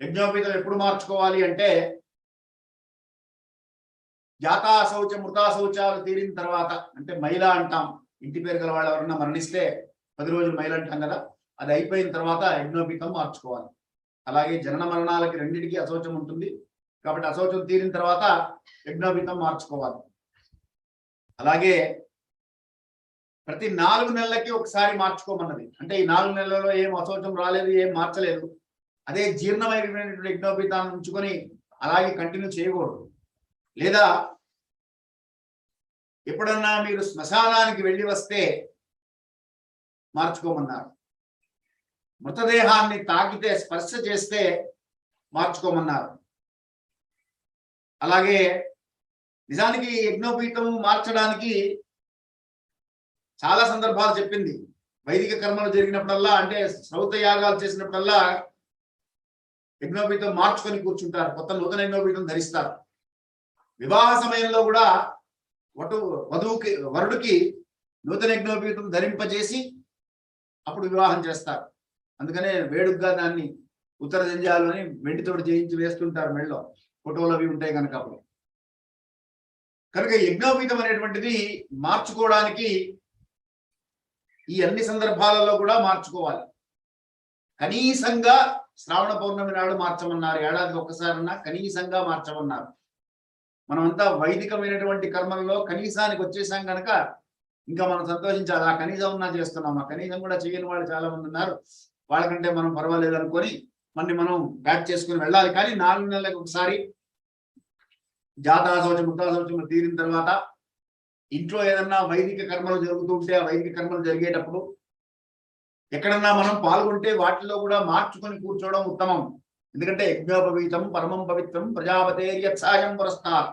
యజ్ఞోపేతం ఎప్పుడు మార్చుకోవాలి అంటే జాతా శౌచ మృతా శౌచాలు తీరిన తర్వాత అంటే మైల అంటాం ఇంటి పేరు గల వాళ్ళు ఎవరన్నా మరణిస్తే పది రోజులు మైల అంటాం కదా అది అయిపోయిన తర్వాత యజ్ఞోపీతం మార్చుకోవాలి. అలాగే జనన మరణాలకి రెండింటికి అశౌచం ఉంటుంది. కాబట్టి అశౌచం తీరిన తర్వాత యజ్ఞోపీతం మార్చుకోవాలి. అలాగే ప్రతి నాలుగు నెలలకి ఒకసారి మార్చుకోమన్నది. అంటే ఈ నాలుగు నెలలలో ఏం అశౌచం రాలేదు ఏం మార్చలేదు. అదే జీర్ణమైనటువంటి యజ్ఞోపేతాన్ని ఉంచుకొని అలాగే కంటిన్యూ చేయకూడదు. లేదా ఎప్పుడన్నా మీరు శ్మశానానికి వెళ్ళి వస్తే మార్చుకోమన్నారు. మృతదేహాన్ని తాకితే స్పర్శ చేస్తే మార్చుకోమన్నారు. అలాగే నిజానికి యజ్ఞోపీతం మార్చడానికి చాలా సందర్భాలు చెప్పింది. వైదిక కర్మలు జరిగినప్పుడల్లా అంటే శ్రౌత యాగాలు చేసినప్పుడల్లా యజ్ఞోపీతం మార్చుకొని కూర్చుంటారు. కొత్త నూతన యజ్ఞోపీతం ధరిస్తారు. వివాహ సమయంలో కూడా వటు వధువుకి వరుడికి నూతన యజ్ఞోపీతం ధరింపజేసి అప్పుడు వివాహం చేస్తారు. అందుకనే వేడుగ్గా దాన్ని ఉత్తర జంజాలని వెండితోటి చేయించి వేస్తుంటారు మెళ్ళలో ఫోటోలు అవి ఉంటాయి కనుక అప్పుడు. కనుక యజ్ఞోపీతం అనేటువంటిది మార్చుకోవడానికి ఈ అన్ని సందర్భాలలో కూడా మార్చుకోవాలి. కనీసంగా శ్రావణ పౌర్ణమి నాడు మార్చమన్నారు ఏడాదికి ఒక్కసారన్నా కనీసంగా మార్చమన్నారు. మనమంతా వైదికమైనటువంటి కర్మల్లో కనీసానికి వచ్చేసాం కనుక ఇంకా మనం సంతోషించాలి. ఆ కనీసం ఉన్నా చేస్తున్నాం. ఆ కనీసం కూడా చేయని వాళ్ళు చాలా మంది ఉన్నారు. వాళ్ళకంటే మనం పర్వాలేదు అనుకొని మళ్ళీ మనం బ్యాక్ చేసుకుని వెళ్ళాలి. కానీ నాలుగు నెలలకు ఒకసారి జాతా సంవత్సరం ముత్తా సంవత్సరం తీరిన తర్వాత ఇంట్లో ఏదన్నా వైదిక కర్మలు జరుగుతూ ఉంటే ఆ వైదిక కర్మలు జరిగేటప్పుడు ఎక్కడన్నా మనం పాల్గొంటే వాటిలో కూడా మార్చుకొని కూర్చోవడం ఉత్తమం. ఎందుకంటే యజ్ఞోపవీతం పరమం పవిత్రం ప్రజాపతేర్యత్సాయం పురస్కార్